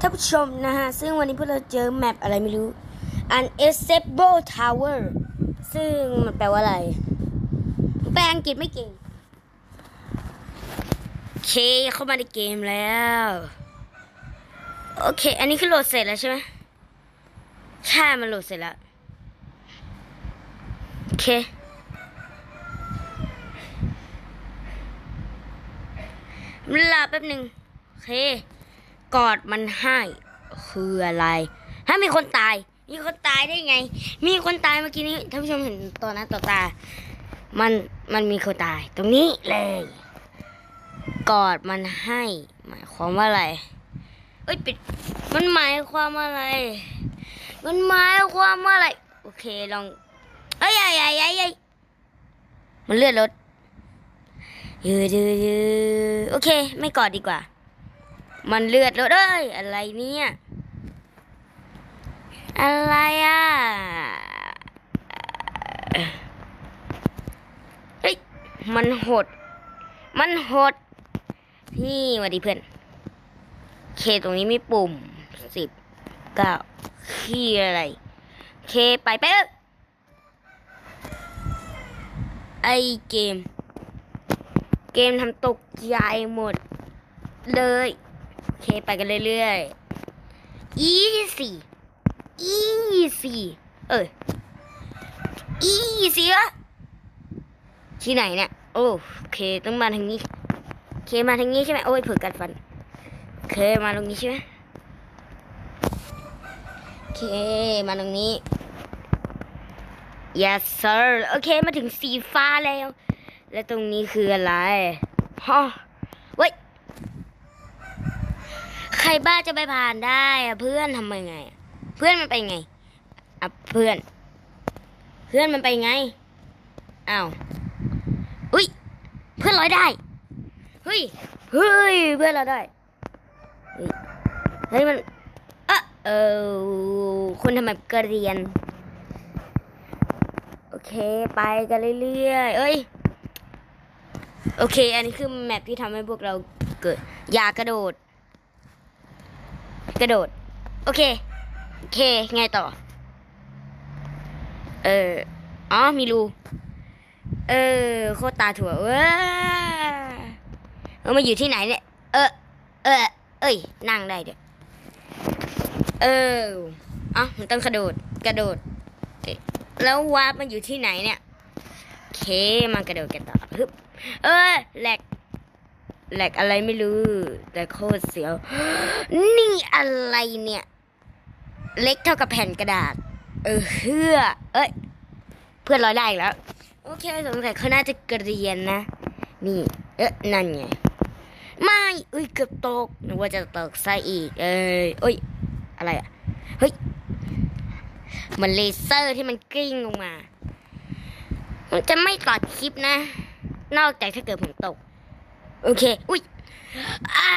ท่านผู้ชมนะฮะ ซึ่งวันนี้พวกเราเจอแมปอะไรไม่รู้ Unacceptable Tower ซึ่งมันแปลว่าอะไร แปลอังกฤษไม่เก่งเคเข้ามาในเกมแล้ว โอเค อันนี้คือโหลดเสร็จแล้วใช่ไหมใช่ มันโหลดเสร็จแล้ว โอเครอแป๊บหนึ่งโอเค กอดมันให้คืออะไรถ้ามีคนตาย มีคนตายได้ไง มีคนตายเมื่อกี้นี้ท่านผู้ชมเห็นตัวน้าต่อตา มันมันมีคนตาย ตรงนี้เลย กอดมันให้ หมายความว่าอะไรเอ้ยปิดมันหมายความว่าอะไร มันหมายความว่าอะไร โอเคลองเอ้ยยัยยัยยัยยัยมันเลื่อนรถยืดยืดยืดโอเค ไม่กอดดีกว่า มันเลือดเอ้ยอะไรเนี่ย อะไรอะเฮ้ยมันหด มันหด นี่วัสดีเพื่อน เคตรงนี้มีปุ่มสิบเก้าขี้อะไร เคไปไปเอ้ยไอเกม เกมทำตกใจหมดเลย โอเคไปกันเรื่อยๆ easy easy เออ easy อะที่ไหนเนี่ย โอเคต้องมาทางนี้โอเคมาทางนี้ใช่ไหมโอ้ยเผือกัดฟันโอเคมาตรงนี้ใช่ไหมโอเคมาตรงนี้ yes sir โอเคมาถึงสีฟ้าแล้ว แล้วตรงนี้คืออะไรฮะเว้ย ใค รบ้าจะไปผ่านได้อะเพื่อนทำยังไง เพื่อนมันไปไงอะเพื่อน เพื่อนมันไปไงอ้าวอุ้ยเพื่อนลอยได้เฮ้ยเฮ้ยเพื่อนเราได้เฮ้ยมันเอะเออคนทำไมกระเรียน โอเคไปกันเรื่อยๆเอ้ยโอเค อันนี้คือแมปที่ทำให้พวกเราเกิด อย่ากระโดด กระโดด โอเค โอเค ไงต่อ เอออ๋อ มีรู เออ โคตรตาถั่วเว้เออมาอยู่ที่ไหนเนี่ย เออ เออ เอ้ย นั่งได้เดี๋ยวเอออ๋อมันต้องกระโดด กระโดด แล้ววาร์ปมันอยู่ที่ไหนเนี่ย โอเค มันกระโดดกันต่อฮึบเออแหลก แหลกอะไรไม่รู้ แต่โคตรเสียว นี่อะไรเนี่ย เล็กเท่ากับแผ่นกระดาษ เออเฮือเอ้ย เพื่อนร้อยได้อีกแล้ว โอเคสงสัยเขาน่าจะเกรียนนะ นี่ เอ๊ะนั่นไง ไม่อุ้ยเกือบตกนึกว่าจะตกซะอีก เอ้ยเอ้ย อะไรอะ เฮ้ย มันเลเซอร์ที่มันกลิ้งลงมา มันจะไม่ตัดคลิปนะ นอกจากถ้าเกิดผมตก โอเค อุ้ยอ่า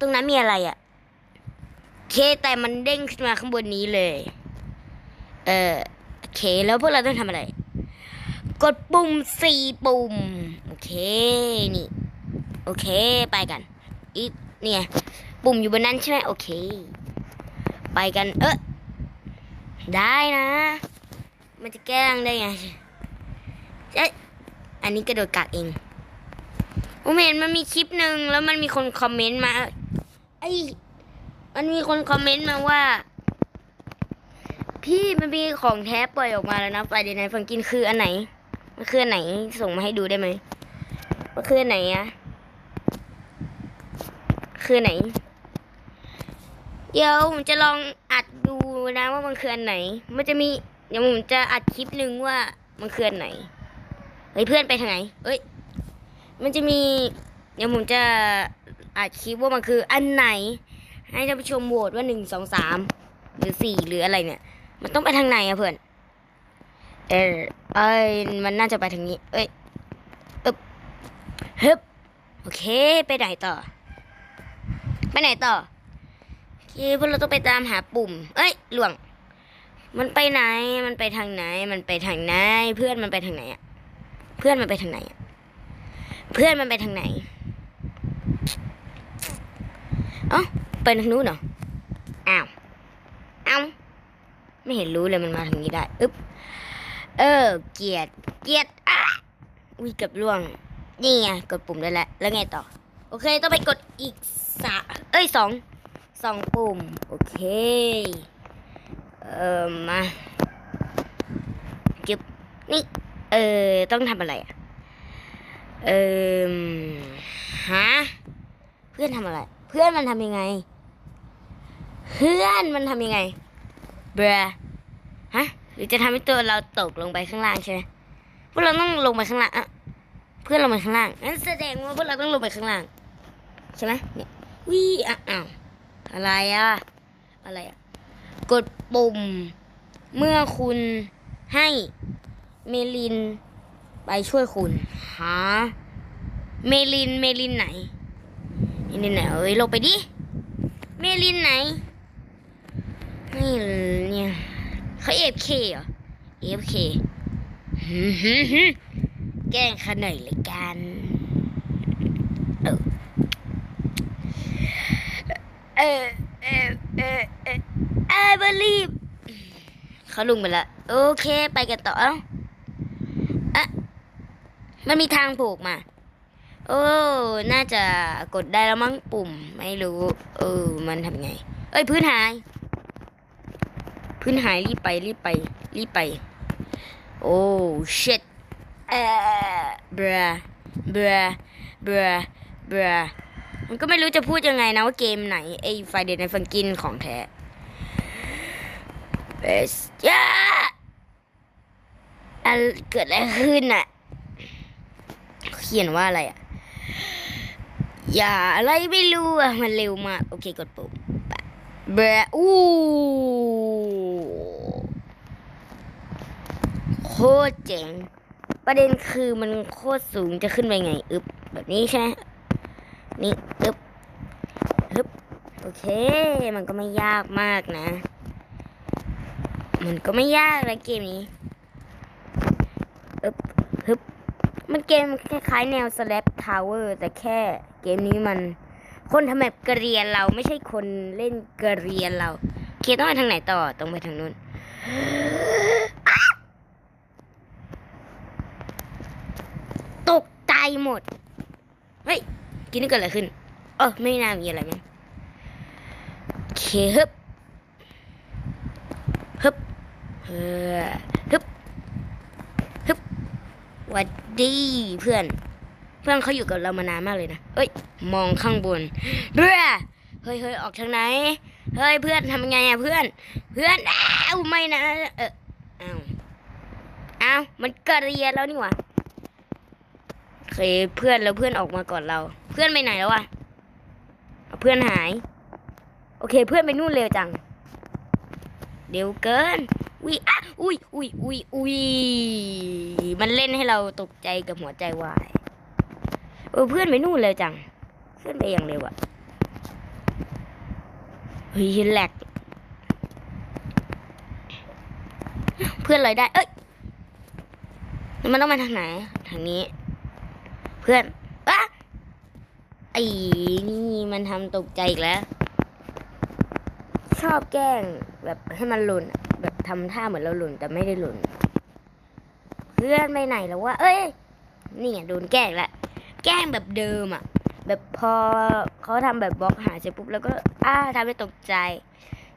ตรงนั้นมีอะไรอะ่ะเคแต่มันเด้งขึ้นมาข้างบนนี้เลย เออโอเค แล้วพวกเราต้องทำอะไร กดปุ่มสี่ปุ่ม โอเค นี่ โอเค ไปกัน อีเนี่ย ปุ่มอยู่บนนั้นใช่ไหมโอเค ไปกัน เออได้นะ มันจะแกล้งได้ไงเอ๊ะอันนี้กระโดดกักเอง ผมเห็นมันมีคลิปหนึ่งแล้วมันมีคนคอมเมนต์มาไอ้มันมีคนคอมเมนต์มาว่า พี่มันมีของแท้ปล่อยออกมาแล้วนะไฟเดนไนฟังกินคืออันไหน มันคืออันไหนส่งมาให้ดูได้ไหมมันคืออันไหนอะคือไหน เดี๋ยวผมจะลองอัดดูนะว่ามันคืออันไหน มันจะมีเดี๋ยวผมจะอัดคลิปหนึ่งว่ามันคืออันไหนเฮ้ยเพื่อนไปทางไหนเอ้ย มันจะมี เดี๋ยวผมจะอัดคลิปว่ามันคืออันไหน ให้ท่านผู้ชมโหวตว่าหนึ่งสองสามหรือสี่หรืออะไรเนี่ย มันต้องไปทางไหนอะเพื่อน เออเอ้ยมันน่าจะไปทางนี้ เอ้ยอึบฮึบโอเค ไปไหนต่อ ไปไหนต่อโอเคพวกเราต้องไปตามหาปุ่ม เอ้ยหลวง มันไปไหน มันไปทางไหน มันไปทางไหน เพื่อนมันไปทางไหนอะเพื่อนมันไปทางไหนอะ เพื่อนมันไปทางไหนเอ้าไปทางนู้นเหรอ อ้าว อ้าว ไม่เห็นรู้เลยมันมาทางนี้ได้ อึ๊บ เออ เกียด เกียดอะอุ้ยกับล่วง นี่ไง กดปุ่มได้แล้ว แล้วไงต่อ โอเค ต้องไปกดอีกสาเอ้ยสอง สองปุ่ม โอเค เออมาจึบนี่ เออ ต้องทำอะไรอะ เออฮะเพื่อนทำอะไร เพื่อนมันทำยังไง เพื่อนมันทำยังไงเบรฮะหรือจะทำให้ตัวเราตกลงไปข้างล่างใช่ไหมพวกเราต้องลงไปข้างล่างอะเพื่อนลงไปข้างล่างงั้นแสดงว่าพวกเราต้องลงไปข้างล่างใช่ไหมเนี่ยวิอะอ้าวอะไรอะอะไรอะกดปุ่ม เมื่อคุณให้เมลิน ไปช่วยคุณหาเมลินเมลินไหนเมลินไหนเอ้ยลงไปดิเมลินไหนนี่เนี่ยเขาเอฟเคเหรอเอฟเคแกล้งเขาหน่อยเลยกันเออเออเออเออเออเออบลีฟเขาลงไปละโอเค ไปกันต่อเอ้า มันมีทางผูกมา โอ้ น่าจะกดได้แล้วมั้งปุ่ม ไม่รู้ เออ มันทำไง เอ้ย พื้นหาย พื้นหายรีบไปรีบไป รีบไป โอ้ shit เออบราบราบราบรามันก็ไม่รู้จะพูดยังไงนะว่าเกมไหน ไอ้ไฟเดนในฟังกินของแท้เบสยาอะเกิดอะไรขึ้นอะ ขียนว่าอะไรอะ อย่าอะไรไม่รู้อะ มันเร็วมาก โอเคกดปุ่มปะเบรอู้โคตรเจ๋ง ประเด็นคือมันโคตรสูงจะขึ้นไปไง อึบแบบนี้ใช่ไหมนี่อึบอึบโอเค มันก็ไม่ยากมากนะ มันก็ไม่ยากนะเกมนี้ อึบฮึบ มันเกมคล้ายๆแนว Slap Tower แต่แค่เกมนี้มัน คนทำแบบกระเรียนเราไม่ใช่คนเล่นกระเรียนเรา เคต้องไปทางไหนต่อต้องไปทางนู้นตกใจหมด เฮ้ย กินนี่เกิดอะไรขึ้น เออไม่น่ามีอะไรมั้งเคฮึบฮึบเฮ้อฮึบฮึบห วัดดีเพื่อน เพื่อนเขาอยู่กับเรามานานมากเลยนะเอ้ย มองข้างบนเบ้อเฮ้ยเฮ้ยออกทางไหน เฮ้ยเพื่อนทำไงอะเพื่อน เพื่อนอ้าวไม่นะ เอออ้าวอ้าวมันกระเรียนแล้วนี่หว่าเคยเพื่อนแล้วเพื่อนออกมาก่อนเรา เพื่อนไปไหนแล้ววะเเพื่อนหาย โอเคเพื่อนไปนู่นเร็วจังเร็วเกิน อุ้ยอะอุ้ยอุ้ยอุ้ยอุ้ยมันเล่นให้เราตกใจกับหัวใจวายเออเพื่อนไปนู่นเร็วจังเพื่อนไปอย่างเร็วอะเฮ้ยแหลกเพื่อนลอยได้ เอ้ยมันต้องมาทางไหน ทางนี้ เพื่อนอะไอ้นี่มันทำตกใจอีกแล้ว ชอบแกล้งแบบให้มันหล่นอะ ทำท่าเหมือนเราหล่นแต่ไม่ได้หล่น เพื่อนไปไหนแล้ววะเอ้ย นี่ไงโดนแกล้งละ แกล้งแบบเดิมอะ แบบพอเขาทำแบบบล็อกหายเสร็จปุ๊บแล้วก็ อ้าทำให้ตกใจ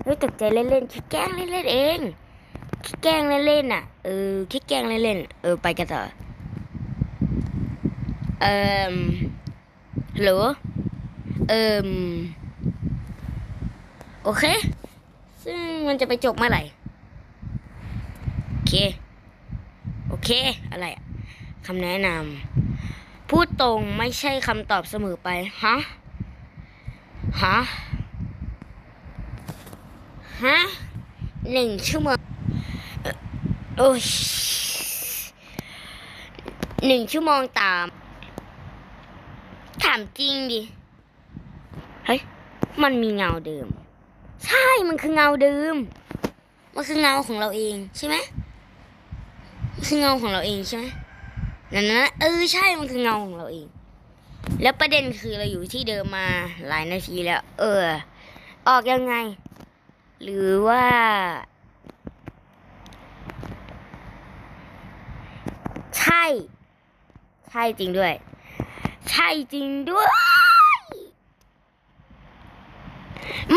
ไม่ตกใจเล่นๆคิดแกล้งเล่นๆเองคิดแกล้งเล่นๆอะ เออคิดแกล้งเล่นๆเออไปกันต่อ เอ่มฮัลโหลเอ่มโอเค ซึ่งมันจะไปจบเมื่อไหร่ เค โอเค อะไรคำแนะนำพูดตรงไม่ใช่คำตอบเสมอไป ฮะ ฮะ ฮะหนึ่งชั่วโมงโอ้ยหนึ่งชั่วโมงตาม ถามจริงดิ เฮ้ย มันมีเงาเดิม ใช่ มันคือเงาเดิม มันคือเงาของเราเองใช่ไหม คือเงาของเราเองใช่ไหมนั่นนะเออใช่มันคือเงาของเราเอง แล้วประเด็นคือเราอยู่ที่เดิมมาหลายนาทีแล้ว เออ ออกยังไง หรือว่า ใช่ ใช่จริงด้วย ใช่จริงด้วย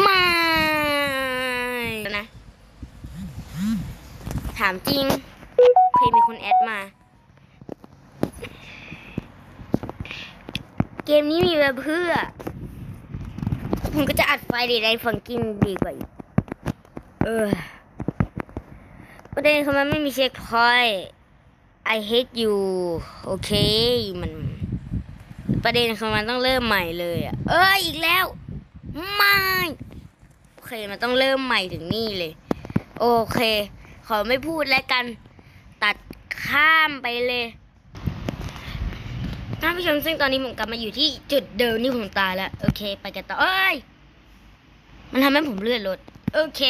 ไม่นะถามจริง เคยมีคนแอดมา เกมนี้มีไว้เพื่อผมก็จะอัดไฟดีในฟังกินดีกว่าเออประเด็นคือมันไม่มีเช็คพอยต์ I hate you โอเค มัน ประเด็นคือมันต้องเริ่มใหม่เลยอะ เอ้ยอีกแล้ว ไม่โอเค มันต้องเริ่มใหม่ถึงนี่เลย โอเค ขอไม่พูดแล้วกัน ข้ามไปเลยท่านผู้ชมซึ่งตอนนี้ผมกลับมาอยู่ที่จุดเดิมที่ผมตายแล้ว โอเค ไปกันต่อเอ้ย มันทำให้ผมเลื่อนรถ โอเค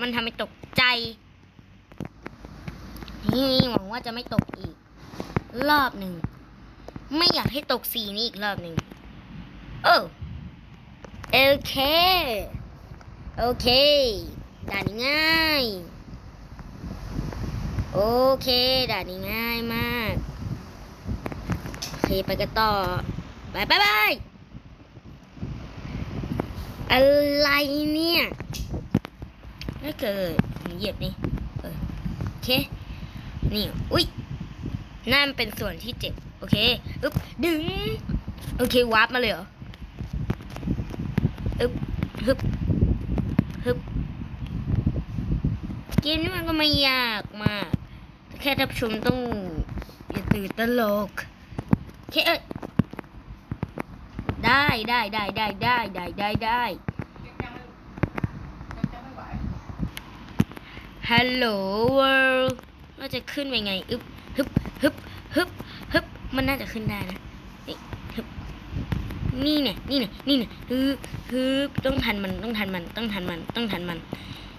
มันทำให้ตกใจ นี่หวังว่าจะไม่ตกอีก รอบหนึ่ง ไม่อยากให้ตกสีนี้อีกรอบหนึ่งโอ้โอเค โอเคด่านง่าย โอเคด่านนี้ง่ายมากโอเคไปกันต่อไปไปไปอะไรเนี่ยถ้าเกิดเหยียบนี่โอเค นี่ อุ้ยนั่นเป็นส่วนที่เจ็บ โอเคอึ๊บดึง โอเควาร์ปมาเลยเหรออึ๊บฮึบฮึบเกมนี้มันก็ไม่ยากมาก แค่ท่านผู้ชมต้องอย่าตื่นตลกโอเคเอ้ยได้ได้ได้ได้ได้ได้ได้ได้ฮัลโหลเวิลด์เราจะขึ้นไปไงอึบฮึบฮึบฮึบฮึบมันน่าจะขึ้นได้นะนี่ฮึบนี่เนี่ยนี่เนี่ยนี่เนี่ยฮึบฮึบต้องทันมันต้องทันมันต้องทันมันต้องทันมัน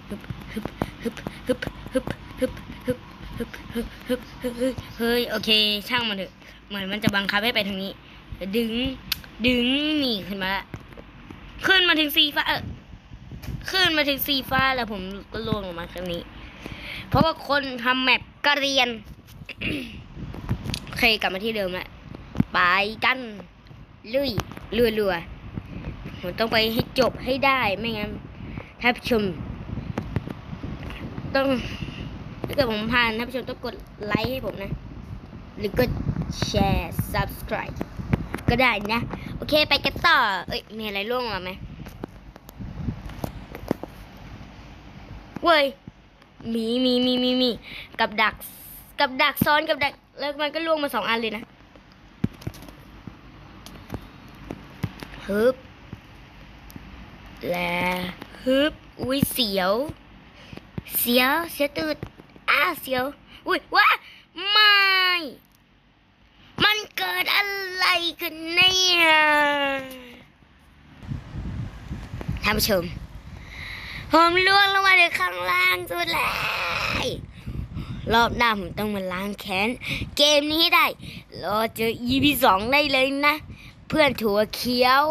ฮึบฮึบฮึบฮึบฮึบฮึบ ฮึบฮึบฮึบฮึบฮึบเฮ้ยโอเค ช่างมันเถอะ เหมือนมันจะบังคับให้ไปทางนี้ ดึง ดึงนี่ขึ้นมาละขึ้นมาถึงสีฟ้าเออขึ้นมาถึงสีฟ้าแล้วผมก็ล่วงลงมาครั้งนี้ เพราะว่าคนทำแมปกระเรียนโอเคกลับมาที่เดิมแล้วไปกันลุยรัวรัวผมต้องไปให้จบให้ได้ไม่งั้นท่านผู้ชมต้อง ถ้าเกิดผมผ่านท่านผู้ชมต้องกดไลค์ให้ผมนะ หรือกดแชร์ subscribe ก็ได้นะ โอเคไปกันต่อ เอ้ย มีอะไรร่วงมาไหมเว้ย มีมีมีมีมี กับดัก กับดักซ้อนกับดัก แล้วมันก็ล่วงมาสองอันเลยนะฮึบ และฮึบ อุ้ยเสียว เสียว เสียวตืด เสียว อุ้ยว้าไม่ มันเกิดอะไรกันเนี่ยท่านผู้ชม ผมล่วงลงมาในข้างล่างสุดเลยรอบหน้าผมต้องมาล้างแค้น เกมนี้ให้ได้ รอเจอ EP สองได้เลยนะ เพื่อนถั่วเขียว